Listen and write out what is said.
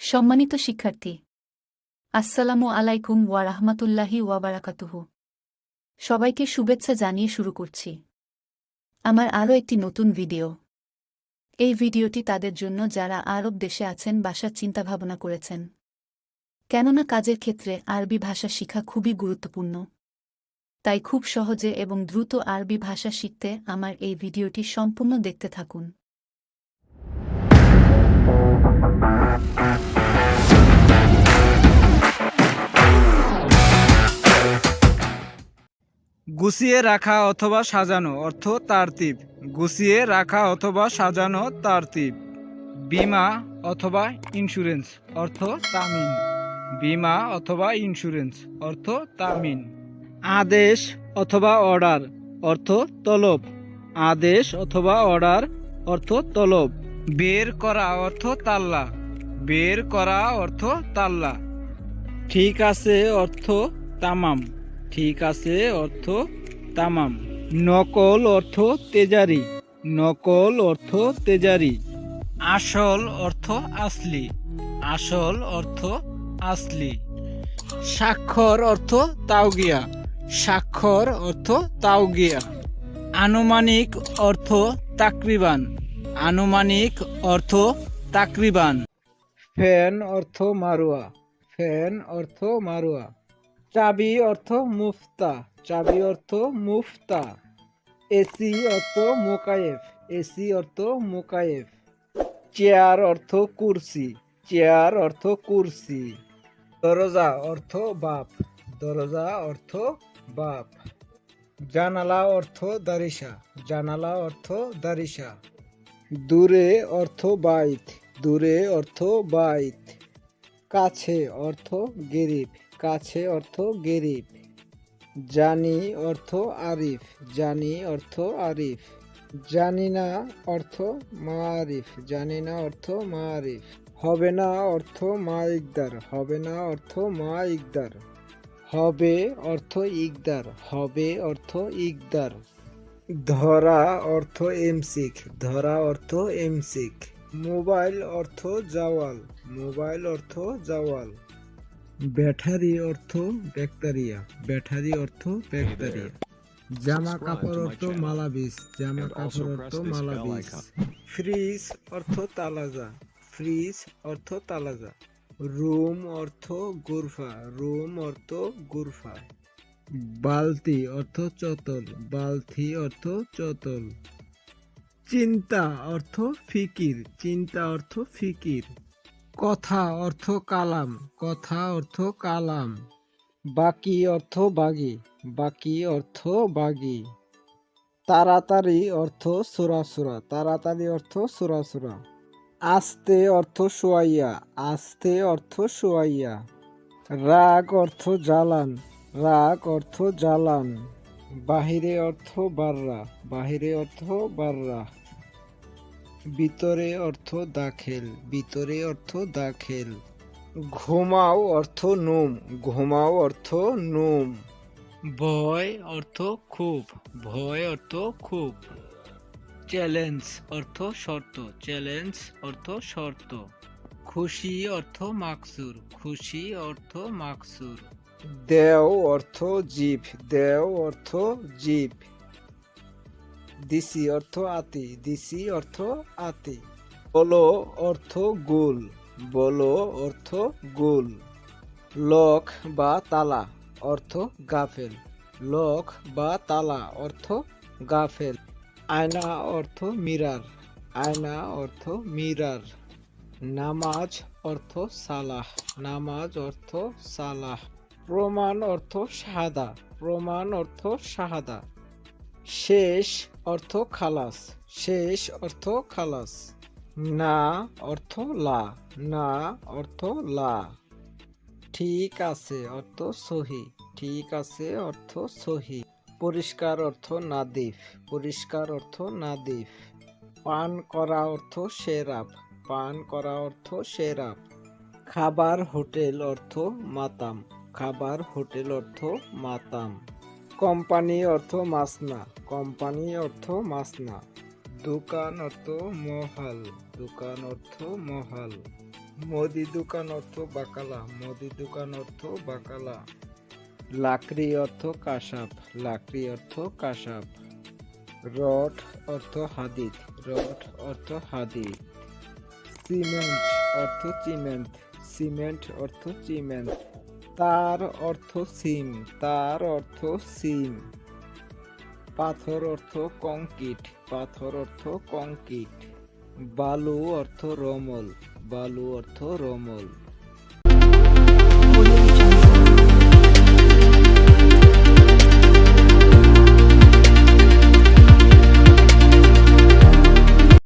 সম্মানিত শিক্ষার্থী, আসসালামু আলাইকুম ওয়া রাহমাতুল্লাহি ওয়া বারাকাতুহু। সবাইকে শুভেচ্ছা জানিয়ে শুরু করছি। আমার আরও একটি নতুন ভিডিও। এই ভিডিওটি তাদের জন্য যারা আরব দেশে আছেন বাসার চিন্তাভাবনা করেছেন। কেননা কাজের ক্ষেত্রে আরবি ভাষা শিখা খুবই গুরুত্বপূর্ণ। তাই খুব সহজে এবং দ্রুত আরবি ভাষা শিখতে আমার এই ভিডিওটি সম্পূর্ণ দেখতে থাকুন। গুছিয়ে রাখা অথবা সাজানো, অর্থ তারতিব। গুছিয়ে রাখা অথবা সাজানো তারতিব। বিমা অথবা ইন্স্যুরেন্স অর্থ তামিন। বিমা অথবা ইন্স্যুরেন্স অর্থ তামিন। আদেশ অথবা অর্ডার অর্থ তলব। আদেশ অথবা অর্ডার অর্থ তলব। বের করা অর্থ তাল্লা। বের করা অর্থ তাল্লা। ঠিক আছে, অর্থ তামাম। ঠিক আছে অর্থ তামাম। নকল অর্থ তেজারি। নকল অর্থ তেজারি। আসল অর্থ আসলি। আসল অর্থ আসলি। স্বাক্ষর অর্থ তাওগিয়া। স্বাক্ষর অর্থ তাওগিয়া। আনুমানিক অর্থ তাকরিবান। আনুমানিক অর্থ তাকরিবান। ফ্যান অর্থ মারুয়া। ফ্যান অর্থ মারুয়া। চাবি অর্থ মুফতা। চাবি অর্থ মুফতা। এসি অর্থ মোকায়েফ। এসি অর্থ মোকায়েফ। চেয়ার অর্থ কুরসি। চেয়ার অর্থ কুরসি। দরজা অর্থ বাপ। দরজা অর্থ বাপ। জানালা অর্থ দারিসা জানালা অর্থ দারিসা দূরে অর্থ বাইত। দূরে অর্থ বাইত। কাছে অর্থ গেরিব। কাছে অর্থ গেরিব। জানি অর্থ আরিফ, জানি অর্থ আরিফ। জানি না অর্থ মারিফ, জানি না অর্থ মা মারিফ। হবে না অর্থ মা ইকদার হবে না অর্থ মা ইকদার হবে অর্থ ইকদার, হবে অর্থ ইকদার। ধরা অর্থ এমসিক, ধরা অর্থ এমসিক। মোবাইল অর্থ জাওয়াল, মোবাইল অর্থ জাওয়াল। ব্যাটারি অর্থ ব্যাকটেরিয়া ব্যাটারি অর্থ ব্যাকটেরিয়া। জামা কাপড় অর্থ মালাবিস জামা কাপড় অর্থ মালাবিস। ফ্রিজ অর্থ তালাজা ফ্রিজ অর্থ তালাজা। রুম অর্থ গুরফা রুম অর্থ গুরফা। বালতি অর্থ চতল বালতি অর্থ চতল। চিন্তা অর্থ ফিকির চিন্তা অর্থ ফিকির। কথা অর্থ কালাম, কথা অর্থ কালাম। বাকি অর্থ বাগি, বাকি অর্থ বাগি। তাড়াতাড়ি অর্থ সুরাসুরা তাড়াতাড়ি অর্থ সুরাসুরা আস্তে অর্থ শোয়াইয়া, আস্তে অর্থ শোয়াইয়া। রাগ অর্থ জ্বালান, রাগ অর্থ জ্বালান। বাহিরে অর্থ বাররা, বাহিরে অর্থ বাররা। ভিতরে অর্থ দাখেল ভিতরে অর্থ দাখেল। ঘুমাও অর্থ নুম, ঘুমাও অর্থ নুম। ভয় অর্থ খুব ভয় অর্থ খুব চ্যালেঞ্জ অর্থ শর্ত, চ্যালেঞ্জ অর্থ শর্ত। খুশি অর্থ মাকসুর, খুশি অর্থ মাকসুর। দেও অর্থ জীব, দেও অর্থ জীব। দিসি অর্থ আতি দিসি অর্থ আতি। বলো অর্থ গোল বলো অর্থ গোল। লক বা তালা অর্থ গাফেল। লক বা তালা অর্থ গাফেল। আয়না অর্থ মিরার। আয়না অর্থ মিরার। নামাজ অর্থ সালাহ। নামাজ অর্থ সালাহ। প্রমাণ অর্থ শাহাদা। প্রমাণ অর্থ শাহাদা। শেষ অর্থ খালাস। শেষ অর্থ খালাস। না অর্থ লা। না অর্থ লা। ঠিক আছে, অর্থ সহি। ঠিক আছে, অর্থ সহি। পরিষ্কার অর্থ নাদিফ। পরিষ্কার অর্থ নাদিফ। পান করা অর্থ সেরাপ। পান করা অর্থ সেরাপ। খাবার হোটেল অর্থ মাতাম। খাবার হোটেল অর্থ মাতাম। কোম্পানি অর্থ মাসনা কোম্পানি অর্থ মাসনা দোকান অর্থ মহাল। দোকান অর্থ মহাল। মুদি দোকান অর্থ বাকালা। মুদি দোকান অর্থ বাকালা। লাকড়ি অর্থ কাসাব লাকড়ি অর্থ কাসাব রড অর্থ হাদিদ। রড অর্থ হাদিদ। সিমেন্ট অর্থ চিমেন্ট সিমেন্ট অর্থ চিমেন্ট তার অর্থ সিম, তার অর্থ সিম। পাথর অর্থ কংক্রিট, পাথর অর্থ কংক্রিট। বালু অর্থ রমল, বালু অর্থ রমল।